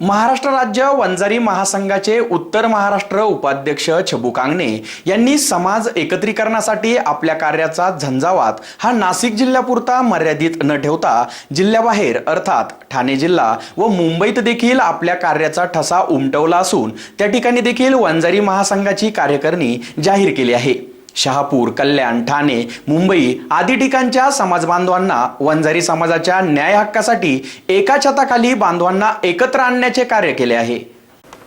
महाराष्ट्र राज्य वंजारी महासंघाचे उत्तर महाराष्ट्र उपाध्यक्ष छबू कांगणे यांनी समाज एकत्रीकरणासाठी आपल्या कार्याचा झंझावात हा नाशिक जिल्ह्यापुरता मर्यादित न ठेवता जिल्ह्याबाहेर अर्थात ठाणे जिल्हा व मुंबईत देखील आपल्या कार्याचा ठसा उमटवला असून त्या ठिकाणी देखील वंजारी महासंघाची कार्यकारिणी जाहीर केली आहे. शहापूर कल्याण ठाणे मुंबई आदी ठिकाणच्या समाज बांधवांना वंजारी समाजाच्या न्याय हक्कासाठी एका छताखाली बांधवांना एकत्र आणण्याचे कार्य केले आहे.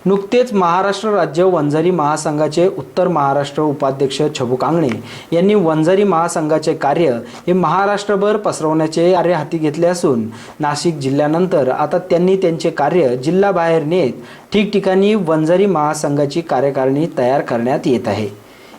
नुकतेच महाराष्ट्र राज्य वंजारी महासंघाचे उत्तर महाराष्ट्र उपाध्यक्ष छबू कांगणे यांनी वंजारी महासंघाचे कार्य हे महाराष्ट्रभर पसरवण्याचे कार्य हाती घेतले असून नाशिक जिल्ह्यानंतर आता त्यांनी त्यांचे कार्य जिल्हाबाहेर नेत ठिकठिकाणी वंजारी महासंघाची कार्यकारिणी तयार करण्यात येत आहे.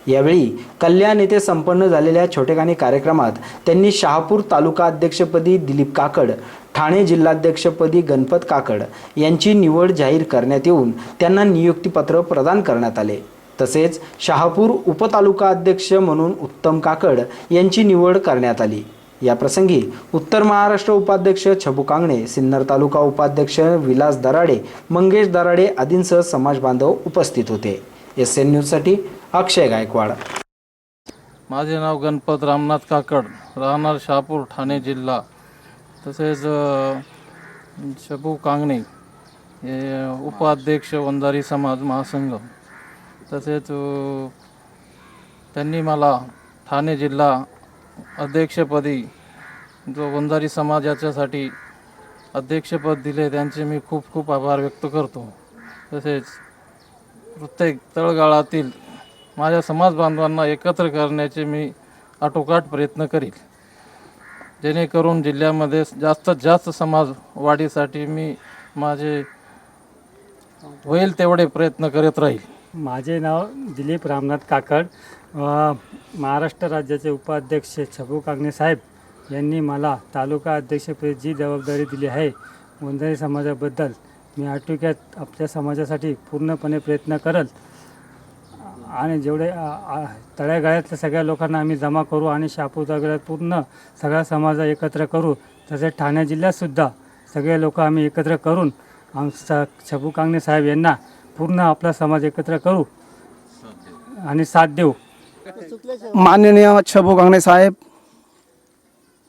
यावेळी कल्याण येथे संपन्न झालेल्या छोटेखानी कार्यक्रमात त्यांनी शहापूर तालुका अध्यक्षपदी दिलीप काकड ठाणे जिल्हाध्यक्षपदी गणपत काकड यांची निवड जाहीर करण्यात येऊन त्यांना नियुक्तीपत्र प्रदान करण्यात आले. तसेच शहापूर उपतालुका अध्यक्ष म्हणून उत्तम काकड यांची निवड करण्यात आली. या प्रसंगी उत्तर महाराष्ट्र उपाध्यक्ष छबू कांगणे सिन्नर तालुका उपाध्यक्ष विलास दराडे मंगेश दराडे आदींसह समाज बांधव उपस्थित होते. एस एन न्यूजसाठी अक्षय गायकवाड. माझे नाव गणपत रामनाथ काकड. राहणार शहापूर ठाणे जिल्हा. तसेच शबू कांगणे हे उपाध्यक्ष वंजारी समाज महासंघ. तसेच त्यांनी मला ठाणे जिल्हा अध्यक्षपदी जो वंजारी समाजाच्यासाठी अध्यक्षपद दिले त्यांचे मी खूप खूप आभार व्यक्त करतो. तसेच प्रत्येक तळगाळातील माझ्या समाज बांधवांना एकत्र करण्याचे मी आटोकाट प्रयत्न करील. जेणेकरून जिल्ह्यामध्ये जास्तीत जास्त समाज वाढीसाठी मी माझे होईल तेवढे प्रयत्न करत राहील. माझे नाव दिलीप रामनाथ काकड. महाराष्ट्र राज्याचे उपाध्यक्ष छबू कांगणे साहेब यांनी मला तालुका अध्यक्षपदी जी जबाबदारी दिली आहे गोंधळी समाजाबद्दल मी आटोक्यात आपल्या समाजासाठी पूर्णपणे प्रयत्न करल. आणि जेवढे तळ्यागाळ्यातल्या सगळ्या लोकांना आम्ही जमा करू आणि शापूर तालुक्यात पूर्ण सगळा समाज एकत्र करू तसेच ठाणे जिल्ह्यातसुद्धा सगळे लोक आम्ही एकत्र करून आम स छबू कांगणे साहेब यांना पूर्ण आपला समाज एकत्र करू आणि साथ देऊ. माननीय छबू कांगणे साहेब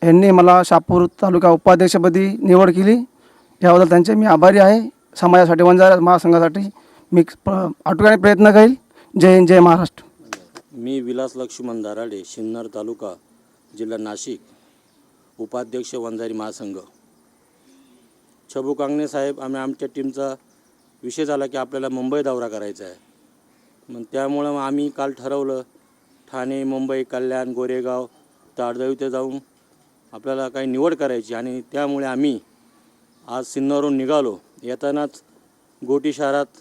यांनी मला शापूर तालुका उपाध्यक्षपदी निवड केली. याबद्दल त्यांचे मी आभारी आहे. समाजासाठी वंजारा महासंघासाठी मी प- आटोक्याने प्रयत्न करेल. जय हिंद जय महाराष्ट्र. मी विलास लक्ष्मण दाराडे सिन्नर तालुका जिल्हा नाशिक उपाध्यक्ष वंजारी महासंघ. छबू कांगणे साहेब आम्ही आमच्या टीमचा विषय झाला की आपल्याला मुंबई दौरा करायचा आहे. मग त्यामुळं मग आम्ही काल ठरवलं ठाणे मुंबई कल्याण गोरेगाव ताडदेव इथे जाऊन आपल्याला काही निवड करायची आणि त्यामुळे आम्ही आज सिन्नरहून निघालो. येतानाच गोटी शहरात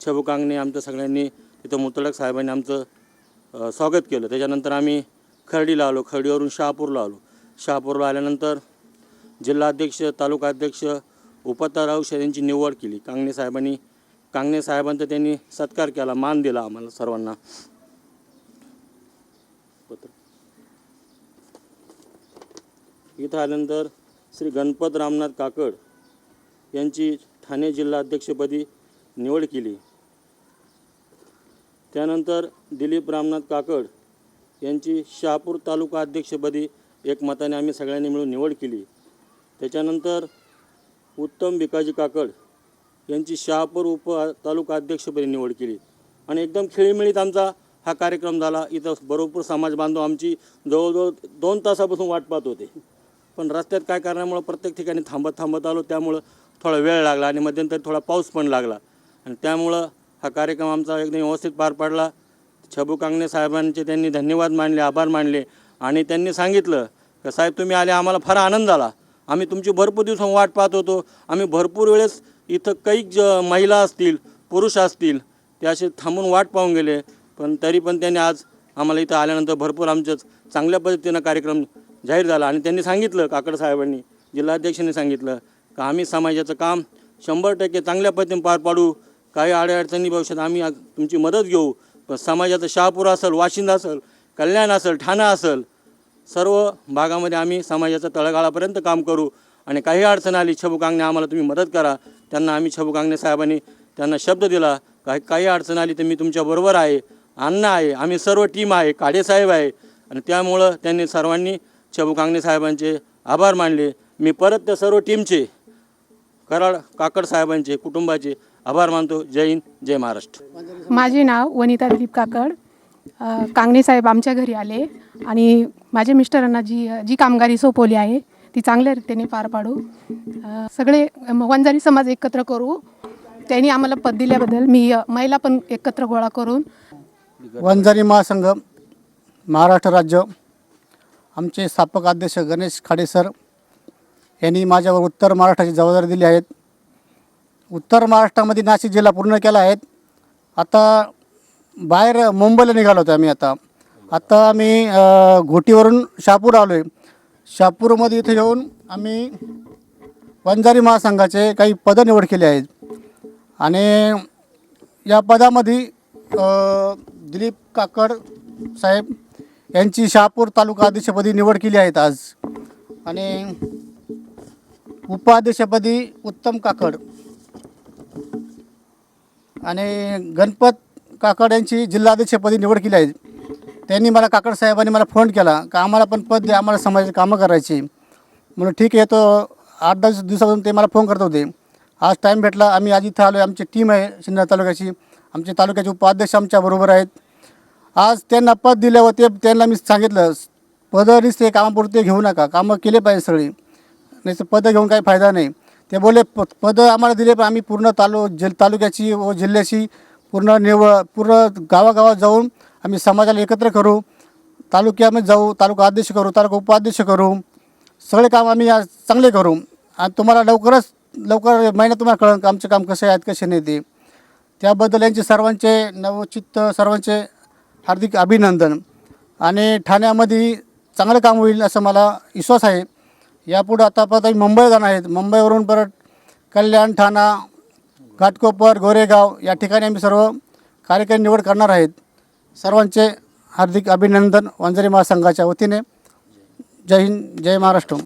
छबू कांगणे आमच्या सगळ्यांनी तिथं मुतळक साहेबांनी आमचं स्वागत केलं. त्याच्यानंतर आम्ही खर्डीला आलो खर्डीवरून शहापूरला आलो. शहापूरला आल्यानंतर जिल्हाध्यक्ष तालुकाध्यक्ष उपाताराव यांची निवड केली. कांगणे साहेबांनी कांगणे साहेबांचा त्यांनी सत्कार केला मान दिला आम्हाला सर्वांना. पत्र इथं आल्यानंतर श्री गणपत रामनाथ काकड यांची ठाणे जिल्हा अध्यक्षपदी निवड केली. त्यानंतर दिलीप रामनाथ काकड यांची शहापूर तालुका अध्यक्षपदी एकमताने आम्ही सगळ्यांनी मिळून निवड केली. त्याच्यानंतर उत्तम भिकाजी काकड यांची शहापूर उप तालुका अध्यक्षपदी निवड केली. आणि एकदम खेळीमेळीत आमचा हा कार्यक्रम झाला. इथं बरोबर समाज बांधव आमची जवळजवळ दोन तासापासून वाट पाहत होते. पण रस्त्यात काय कारणामुळं प्रत्येक ठिकाणी थांबत थांबत आलो त्यामुळं थोडा वेळ लागला आणि मध्यंतरी थोडा पाऊस पण लागला. आणि त्यामुळं हा कार्यक्रम आमचा एकदम व्यवस्थित पार पडला. छबू कांगणे साहेबांचे त्यांनी धन्यवाद मानले आभार मानले आणि त्यांनी सांगितलं का साहेब तुम्ही आले आम्हाला फार आनंद आला. आम्ही तुमची भरपूर दिवस वाट पाहत होतो. आम्ही भरपूर वेळेस इथं काही ज महिला असतील पुरुष असतील ते असे थांबून वाट पाहून गेले. पण तरी पण त्यांनी आज आम्हाला इथं आल्यानंतर भरपूर आमचं चांगल्या पद्धतीनं कार्यक्रम जाहीर झाला. आणि त्यांनी सांगितलं काकड साहेबांनी जिल्हाध्यक्षांनी सांगितलं का आम्ही समाजाचं काम शंभर टक्के चांगल्या पद्धतीने पार पाडू. काही अडीअडचणी भविष्यात आम्ही तुमची मदत घेऊ. पण समाजाचं शहापूर असेल वाशिंद असेल कल्याण असेल ठाणा असेल सर्व भागामध्ये आम्ही समाजाचं तळागाळापर्यंत काम करू. आणि काही अडचण आली छबू कांगणे आम्हाला तुम्ही मदत करा. त्यांना आम्ही छबू कांगणे साहेबांनी त्यांना शब्द दिला. काही काही अडचण आली तर मी तुमच्याबरोबर आहे अण्णा आहे आम्ही सर्व टीम आहे काडेसाहेब आहे. आणि त्यामुळं त्यांनी सर्वांनी छबू कांगणे साहेबांचे आभार मानले. मी परत त्या सर्व टीमचे कराड काकड साहेबांचे कुटुंबाचे आभार मानतो. जय हिंद जय महाराष्ट्र. माझे नाव वनिता दिलीप काकड. कांगणे साहेब आमच्या घरी आले आणि माझ्या मिस्टरांना जी जी कामगारी सोपवली आहे ती चांगल्या रीतीने पार पाडू. सगळे वंजारी समाज एकत्र करू. त्यांनी आम्हाला पद दिल्याबद्दल मी महिला पण एकत्र गोळा करून. वंजारी महासंघ महाराष्ट्र राज्य आमचे स्थापक अध्यक्ष गणेश खाडे सर यांनी माझ्यावर उत्तर महाराष्ट्राची जबाबदारी दिली आहेत उत्तर महाराष्ट्रामध्ये नाशिक जिल्हा पूर्ण केला आहेत आता बाहेर मुंबईला निघालो होतो आम्ही आता. आता आम्ही घोटीवरून शहापूर आलो आहे शहापूरमध्ये इथे येऊन आम्ही वंजारी महासंघाचे काही पदं निवड केली आहेत. आणि या पदामध्ये दिलीप काकड साहेब यांची शहापूर तालुका अध्यक्षपदी निवड केली आहेत आज. आणि उपाध्यक्षपदी उत्तम काकड. आणि गणपत काकड यांची जिल्हाध्यक्षपदी निवड केली आहे. त्यांनी मला काकड साहेबांनी मला फोन केला का आम्हाला पण पद द्या आम्हाला समाजाची कामं करायची. म्हणून ठीक आहे तो आठ दहा दिवसापासून ते मला फोन करत होते. आज टाईम भेटला आम्ही आज इथं आलो आहे आमची टीम आहे सिन्नर तालुक्याची. आमचे तालुक्याचे उपाध्यक्ष आमच्याबरोबर आहेत. आज त्यांना पद दिल्यावर ते त्यांना मी सांगितलं पदं ते कामापुरते घेऊ नका कामं केले पाहिजे सगळी. नाही तर पदं घेऊन काही फायदा नाही. ते बोलले प पदं आम्हाला दिले पण आम्ही पूर्ण तालु जिल तालुक्याची व जिल्ह्याची पूर्ण निवळ पूर्ण गावागावात जाऊन आम्ही समाजाला एकत्र करू तालुक्यामध्ये जाऊ तालुका अध्यक्ष करू तालुका उपाध्यक्ष करू सगळे काम आम्ही आज चांगले करू. आणि तुम्हाला लवकरच लवकर महिन्यात तुम्हाला कळन आमचे काम कसे आहेत कसे नाही ते. त्याबद्दल यांचे सर्वांचे नवचित्त सर्वांचे हार्दिक अभिनंदन. आणि ठाण्यामध्ये चांगलं काम होईल असं मला विश्वास आहे. यापुढं आतापर्यंत परत आम्ही मुंबई जाणार आहेत. मुंबईवरून परत कल्याण ठाणा घाटकोपर गोरेगाव या ठिकाणी आम्ही सर्व कार्यकारी निवड करणार आहेत. सर्वांचे हार्दिक अभिनंदन वंजारी महासंघाच्या वतीने. जय हिंद जय महाराष्ट्र.